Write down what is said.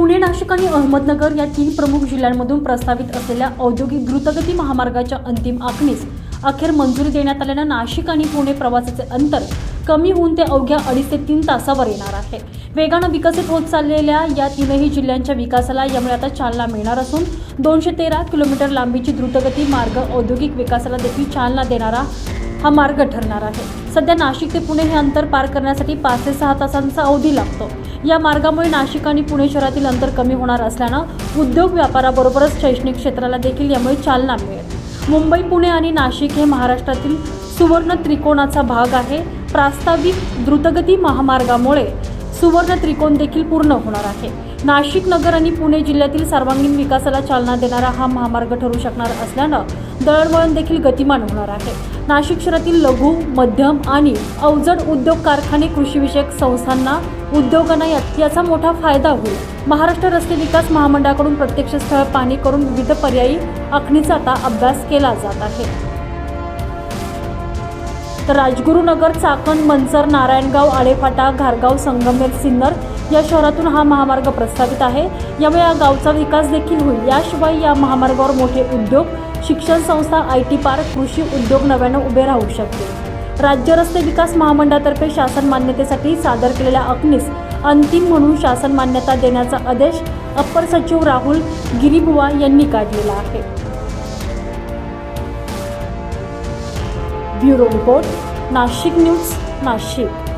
पुणे नाशिक आणि अहमदनगर या तीन प्रमुख जिल्ह्यांमधून प्रस्तावित असलेल्या औद्योगिक द्रुतगती महामार्गाच्या अंतिम आखणीस अखेर मंजुरी देण्यात आल्यानं नाशिक आणि पुणे प्रवासाचे अंतर कमी होऊन ते अवघ्या अडीच ते तीन तासावर येणार आहे. वेगानं विकसित होत चाललेल्या या तीनही जिल्ह्यांच्या विकासाला यामुळे आता चालना मिळणार असून दोनशे तेरा किलोमीटर लांबीची द्रुतगती मार्ग औद्योगिक विकासाला देखील चालना देणारा हा मार्ग ठरणार आहे. सध्या नाशिक ते पुणे हे अंतर पार करण्यासाठी पाच ते सहा तासांचा अवधी लागतो. या मार्गामुळे नाशिक आणि पुणे शहरातील अंतर कमी होणार असल्यानं उद्योग व्यापाराबरोबरच शैक्षणिक क्षेत्राला देखील यामुळे चालना मिळेल. मुंबई पुणे आणि नाशिक हे महाराष्ट्रातील सुवर्ण त्रिकोणाचा भाग आहे. प्रास्ताविक द्रुतगती महामार्गामुळे सुवर्ण त्रिकोण देखील पूर्ण होणार आहे. नाशिक नगर आणि पुणे जिल्ह्यातील सर्वांगीण विकासाला चालना देणारा हा महामार्ग ठरू शकणार असल्यानं दळणवळण देखील गतिमान होणार आहे. नाशिक शहरातील लघु मध्यम आणि अवजड उद्योग कारखाने कृषीविषयक संस्थांना उद्योगांना याचा मोठा फायदा होईल. महाराष्ट्र रस्ते विकास महामंडळाकडून प्रत्यक्ष स्थळ पाणी करून विविध पर्यायी आखणीचा आता अभ्यास केला जात आहे. तर राजगुरुनगर चाकण मंचर नारायणगाव आडेफाटा घारगाव संगमेर सिन्नर या शहरातून हा महामार्ग प्रस्तावित आहे. यामुळे या गावचा विकास देखील होईल. याशिवाय या महामार्गावर मोठे उद्योग शिक्षण संस्था आय टी पार्क कृषी उद्योग नव्यानं उभे राहू शकते. राज्य रस्ते विकास महामंडळातर्फे शासन मान्यतेसाठी सादर केलेल्या अग्नीस अंतिम म्हणून शासन मान्यता देण्याचा आदेश अप्पर सचिव राहुल गिरीबुवा यांनी काढलेला आहे. Bureau report Nashik news Nashik.